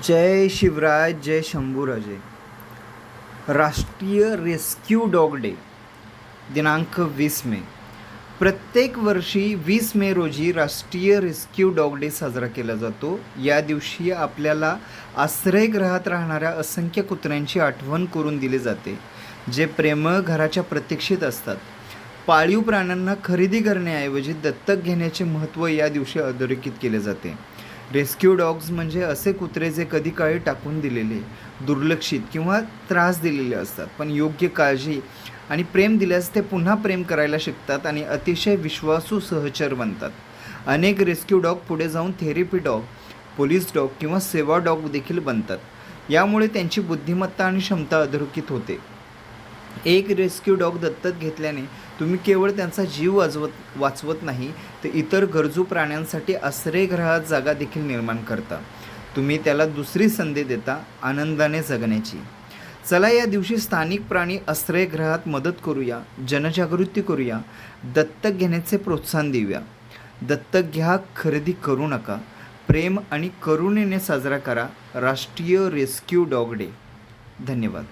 जय शिवराज जय शंभूराजे. राष्ट्रीय rescue dog day दिनांक वीस मे. प्रत्येक वर्षी वीस मे रोजी राष्ट्रीय रेस्क्यू डॉग डे साजरा केला जातो. या दिवशी आपल्याला आश्रयगृहात राहणाऱ्या असंख्य कुत्र्यांची आठवण करून दिली जाते जे प्रेमळ घराच्या प्रतीक्षेत असतात. पाळीव प्राण्यांना खरेदी करण्याऐवजी दत्तक घेण्याचे महत्त्व या दिवशी अधोरेखित केले जाते. रेस्क्यू डॉग्स म्हणजे असे कुत्रे जे कधी काळी टाकून दिलेले दुर्लक्षित किंवा त्रास दिलेले असतात. पण योग्य काळजी आणि प्रेम दिल्यास ते पुन्हा प्रेम करायला शिकतात आणि अतिशय विश्वासू सहचर बनतात. अनेक रेस्क्यू डॉग पुढे जाऊन थेरपी डॉग पोलीस डॉग किंवा सेवा डॉग देखील बनतात. यामुळे त्यांची बुद्धिमत्ता आणि क्षमता अधोरेखित होते. एक रेस्क्यू डॉग दत्तक घेतल्याने तुम्ही केवळ त्यांचा जीव वाजवत वाचवत नाही तर इतर गरजू प्राण्यांसाठी आश्रयग्रहात जागा देखील निर्माण करता. तुम्ही त्याला दुसरी संधी देता आनंदाने जगण्याची. चला या दिवशी स्थानिक प्राणी आश्रयग्रहात मदत करूया जनजागृती करूया दत्तक घेण्याचे प्रोत्साहन देऊया. दत्तक घ्या खरेदी करू नका. प्रेम आणि करुणेने साजरा करा. राष्ट्रीय रेस्क्यू डॉग डे धन्यवाद.